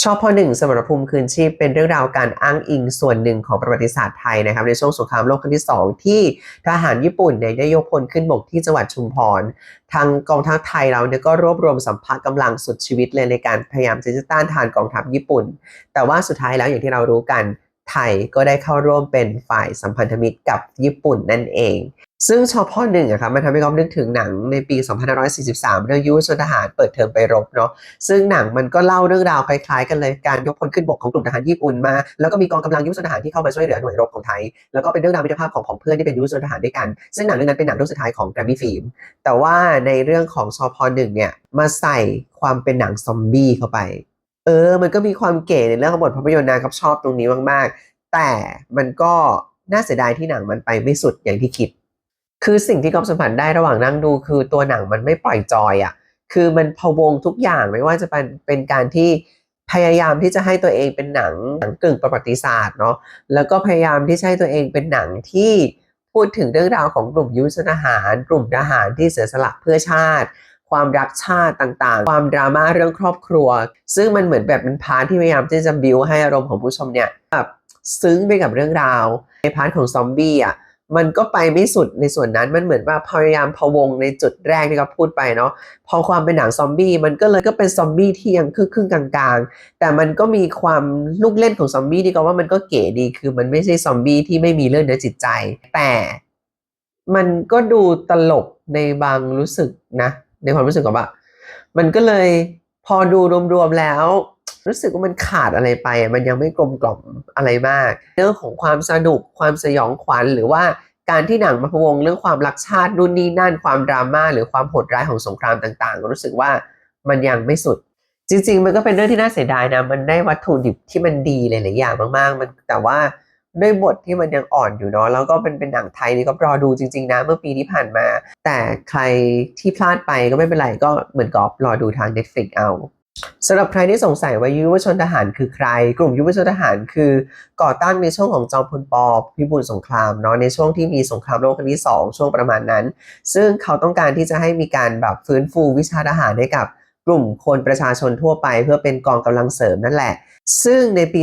ชอบพอหนึ่งสมรภูมิคืนชีพเป็นเรื่องราวการอ้างอิงส่วนหนึ่งของประวัติศาสตร์ไทยนะครับในช่วงสงครามโลกครั้งที่ 2 ที่ทหารญี่ปุ่นเนี่ยได้ยกพลขึ้นบกที่จังหวัดชุมพร ทางกองทัพไทยเราเนี่ยก็รวบรวมสัมภาระกำลังสุดชีวิตเลยในการพยายามจะต้านทานกองทัพญี่ปุ่น แต่ว่าสุดท้ายแล้วอย่างที่เรารู้กัน ไทยก็ได้เข้าร่วมเป็นฝ่ายสัมพันธมิตรกับญี่ปุ่นนั่นเอง ซึ่งชอพ่อหนึ่งอะครับมันทำให้ก๊อฟนึกถึงหนังในปี 2543 เรื่องยุวชนทหารเปิดเทอมไปรบเนาะซึ่งหนังมันก็เล่าเรื่องราวคล้ายๆ กันเลยการยกพลขึ้นบกของกลุ่มทหารญี่ปุ่นมา แล้วก็มีกองกำลังยุวชนทหารที่เข้ามาช่วยเหลือหน่วยรบของไทย แล้วก็เป็นเรื่องราวมิตรภาพของของเพื่อนที่เป็นยุวชนทหารด้วยกัน ซึ่งหนังเรื่องนั้นเป็นหนังเรื่องสุดท้ายของแกรมมี่ฟิล์มแต่ว่าในเรื่องของชอพหนึ่งเนี่ยมาใส่ความเป็นหนังซอมบี้เข้าไป เออ มันก็มีความเก๋ในเรื่องของบทภาพยนตร์นะครับชอบตรงนี้มากๆ แต่มันก็น่าเสียดายที่หนังมันไปไม่สุดอย่างที่คิด คือสิ่งที่ก๊อฟสัมผัสได้ระหว่างนั่งดู คือตัวหนังมันไม่ปล่อยจอยอะ่ะ คือมันพะวงทุกอย่างไม่ว่าจะเป็นเป็นการที่พยายามที่จะให้ตัวเองเป็นหนังหนังกึ่งประวัติศาสตร์เนาะ แล้วก็พยายามที่จะให้ตัวเองเป็นหนังที่พูดถึงเรื่องราวของกลุ่มยุทธทหาร กลุ่มทหารที่เสียสละเพื่อชาติ ความรักชาติต่างๆ ความดราม่าเรื่องครอบครัว ซึ่งมันเหมือนแบบเป็นพาร์ทที่พยายามที่จะบิวให้อารมณ์ของผู้ชมเนี่ยแบบซึ้งไปกับเรื่องราว ในพาร์ทของซอมบี้อะมันก็ไปไม่สุดในส่วนนั้นมันเหมือนว่าพยายามพะวงในจุดแรกที่เขาพูดไปเนาะพอความเป็นหนังซอมบี้มันก็เลยก็เป็นซอมบี้ที่ยังครึ่งกลางๆ แต่มันก็มีความลูกเล่นของซอมบี้ที่ก็ว่ามันก็เก๋ดีคือมันไม่ใช่ซอมบี้ที่ไม่มีเรื่องเนื้อจิตใจ แต่มันก็ดูตลกในบางรู้สึกนะ ในความรู้สึกของว่า มันก็เลยพอดูรวมๆแล้ว รู้สึกว่ามันขาดอะไรไป มันยังไม่กลมกล่อมอะไรมาก เรื่องของความสนุกความสยองขวัญหรือว่าการที่หนังมาพวงเรื่องความรักชาตินู่นนี่นั่นความดราม่าหรือความโหดร้ายของสงครามต่างๆ รู้สึกว่ามันยังไม่สุด จริง ๆ มันก็เป็นเรื่องที่น่าเสียดายนะ มันได้วัตถุดิบที่มันดีหลายๆอย่างมากๆ มันแต่ว่า ด้วยบทที่มันยังอ่อนอยู่เนาะแล้วก็เป็นเป็นหนังไทยนี่ก็รอดูจริง ๆ นะเมื่อปีที่ผ่านมา แต่ใครที่พลาดไปก็ไม่เป็นไรก็เหมือนกับรอดูทาง Netflix เอาสำหรับใครที่สงสัยว่ายุวชนทหารคือใคร กลุ่มยุวชนทหารคือ ก่อตั้งในช่วงของจอมพลปพิบูลสงครามเนาะในช่วงที่มีสงครามโลกครั้งที่ 2 ช่วงประมาณนั้น ซึ่งเขาต้องการที่จะให้มีการแบบฟื้นฟูวิชาทหารให้กับ กลุ่มคนประชาชนทั่วไปเพื่อเป็นกองกำลังเสริมนั่นแหละ ซึ่งในปี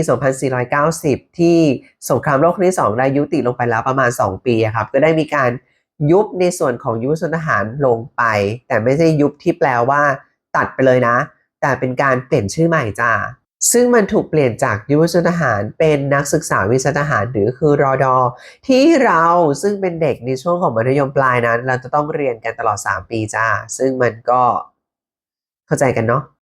2490 ที่สงครามโลกครั้งที่ 2 ได้ยุติลงไปแล้วประมาณ 2 ปีอะครับ ก็ได้มีการยุบในส่วนของยุวชนทหารลงไป แต่ไม่ใช่ยุบที่แปลว่าตัดไปเลยนะ แต่เป็นการเปลี่ยนชื่อใหม่จ้าซึ่งมันถูกเปลี่ยนจากยุวชนทหารเป็นนักศึกษาวิชาทหารหรือคือรอดอ ที่เราซึ่งเป็นเด็กในช่วงของมัธยมปลายนั้น เราจะต้องเรียนกันตลอด 3 ปีจ้า ซึ่งมันก็ เข้าใจกันเนาะ